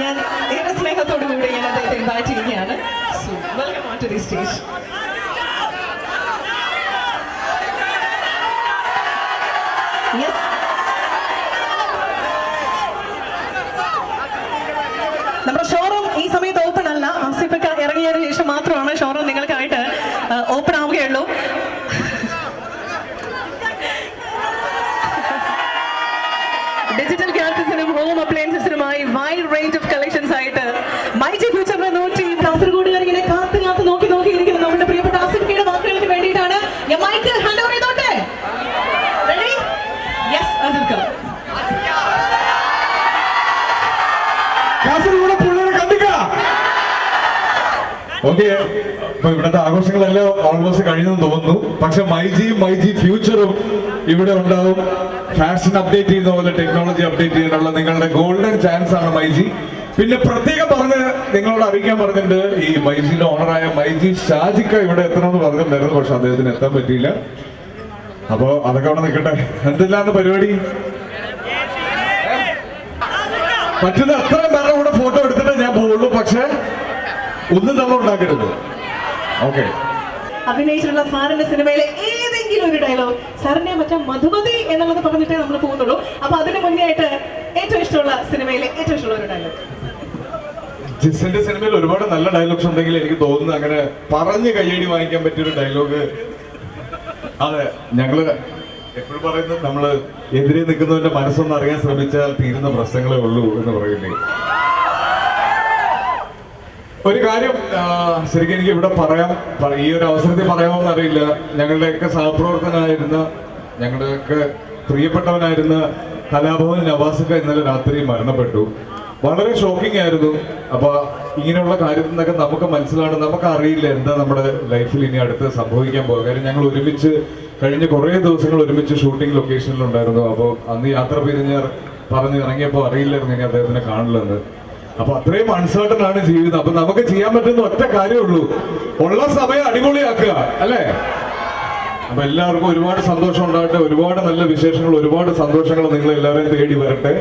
ഞാൻ ഏറെ സ്നേഹത്തോടു കൂടി ഞാൻ അദ്ദേഹത്തെ ഇൻവൈറ്റ് ചെയ്യുകയാണ്. വെൽക്കം ടു ദി സ്റ്റേജ് നമ്മുടെ ഷോറൂം ഈ സമയത്ത് ഓപ്പൺ അല്ല. ആസിഫക്ക ഇറങ്ങിയതിനു ശേഷം മാത്രമാണ് ഷോറൂം നിങ്ങൾക്ക് ഡിജിറ്റൽ ഗ്യാസസിനും ഹോം അപ്ലയൻസസിനുമായി വൈഡ് റേഞ്ച് ഓഫ് കളക്ഷൻസ് ആയിട്ട് മൈജി ഫ്യൂച്ചർ നൂറ്റി കാസർഗോഡുകാർ ഇങ്ങനെ കാത്ത് കാത്ത് നോക്കി നോക്കി ഇരിക്കുന്നു നമ്മുടെ പ്രിയപ്പെട്ട ആസിഫിയുടെ വാക്കുകൾക്ക് വേണ്ടിയിട്ടാണ് ഞാൻ റെഡി കണ്ടിക്ക ഇപ്പൊ ഇവിടുത്തെ ആഘോഷങ്ങളെല്ലാം ഓൾമോസ്റ്റ് കഴിഞ്ഞെന്ന് തോന്നുന്നു. പക്ഷെ മൈജിയും മൈജി ഫ്യൂച്ചറും ഇവിടെ ഉണ്ടാവും. ഫാഷൻ അപ്ഡേറ്റ് ചെയ്യുന്ന പോലെ ടെക്നോളജി അപ്ഡേറ്റ് ചെയ്യാനുള്ള നിങ്ങളുടെ ഗോൾഡൻ ചാൻസ് ആണ് മൈജി. പിന്നെ പ്രത്യേകം പറഞ്ഞ് നിങ്ങളോട് അറിയിക്കാൻ പറഞ്ഞിട്ടുണ്ട് ഈ മൈജിയുടെ ഓണറായ മൈജി ഷാജിക്ക ഇവിടെ എത്തണമെന്ന് പറഞ്ഞിട്ടുണ്ടായിരുന്നു പക്ഷെ അദ്ദേഹത്തിന് എത്താൻ പറ്റിയില്ല. അപ്പോ അതൊക്കെ അവിടെ നിൽക്കട്ടെ. എന്തെല്ലാന്ന് പരിപാടി? പറ്റുന്ന അത്രയും പേരുടെ കൂടെ ഫോട്ടോ എടുത്തിട്ട് ഞാൻ പോവുള്ളൂ പക്ഷെ ഒന്നും നമ്മൾ ഉണ്ടാക്കരുത്. ഓക്കെ അഭിനയിച്ചിട്ടുള്ള സാറിന്റെ സിനിമയിലെ ഏതെങ്കിലും ഒരു ഡയലോഗ് സാറിനെ മറ്റേ മധുമതി എന്നുള്ളത് പറഞ്ഞിട്ടേ നമ്മൾ പോകുന്നുള്ളൂ. അപ്പൊ അതിന് മുന്നേ ആയിട്ട് ഏറ്റവും ഇഷ്ടമുള്ള സിനിമയിലെ ഏറ്റവും ഇഷ്ടമുള്ള ഒരു ഡയലോഗ് ജിസിന്റെ സിനിമയിൽ ഒരുപാട് നല്ല ഡയലോഗ്സ് ഉണ്ടെങ്കിൽ എനിക്ക് തോന്നുന്നു അങ്ങനെ പറഞ്ഞ് കയ്യടി വാങ്ങിക്കാൻ പറ്റിയൊരു ഡയലോഗ് അതെ ഞങ്ങൾ എപ്പോഴും പറയുന്നത് നമ്മൾ എതിരെ നിൽക്കുന്നവന്റെ മനസ്സൊന്ന് അറിയാൻ ശ്രമിച്ചാൽ തീരുന്ന പ്രശ്നങ്ങളേ ഉള്ളൂ എന്ന് പറയില്ലേ ഒരു കാര്യം ശരിക്കും എനിക്ക് ഇവിടെ പറയാം. ഈ ഒരു അവസരത്തിൽ പറയാമോന്ന് അറിയില്ല. ഞങ്ങളുടെയൊക്കെ സഹപ്രവർത്തകനായിരുന്ന ഞങ്ങളുടെയൊക്കെ പ്രിയപ്പെട്ടവനായിരുന്ന കലാഭവൻ നവാസൊക്കെ ഇന്നലെ രാത്രി മരണപ്പെട്ടു. വളരെ ഷോക്കിംഗ് ആയിരുന്നു. അപ്പൊ ഇങ്ങനെയുള്ള കാര്യത്തിൽ നിന്നൊക്കെ നമുക്ക് മനസ്സിലാണ് നമുക്ക് അറിയില്ല എന്താ നമ്മുടെ ലൈഫിൽ ഇനി അടുത്ത് സംഭവിക്കാൻ പോകുക. കാര്യം ഞങ്ങൾ ഒരുമിച്ച് കഴിഞ്ഞ കുറേ ദിവസങ്ങൾ ഒരുമിച്ച് ഷൂട്ടിംഗ് ലൊക്കേഷനിലുണ്ടായിരുന്നു അപ്പോൾ അന്ന് യാത്ര പിരിഞ്ഞ് പറഞ്ഞ് ഇറങ്ങിയപ്പോൾ അറിയില്ലായിരുന്നു ഇനി അദ്ദേഹത്തിനെ കാണില്ലെന്ന് അപ്പൊ അത്രയും അൺസർട്ടൺ ആണ് ജീവിതം. അപ്പൊ നമുക്ക് ചെയ്യാൻ പറ്റുന്ന ഒറ്റ കാര്യമുള്ളൂ. ഉള്ള സമയം അടിപൊളിയാക്കുക അല്ലേ? അപ്പൊ എല്ലാവർക്കും ഒരുപാട് സന്തോഷം ഉണ്ടാകട്ടെ. ഒരുപാട് നല്ല വിശേഷങ്ങൾ ഒരുപാട് സന്തോഷങ്ങൾ നിങ്ങൾ എല്ലാവരെയും തേടി വരട്ടെ.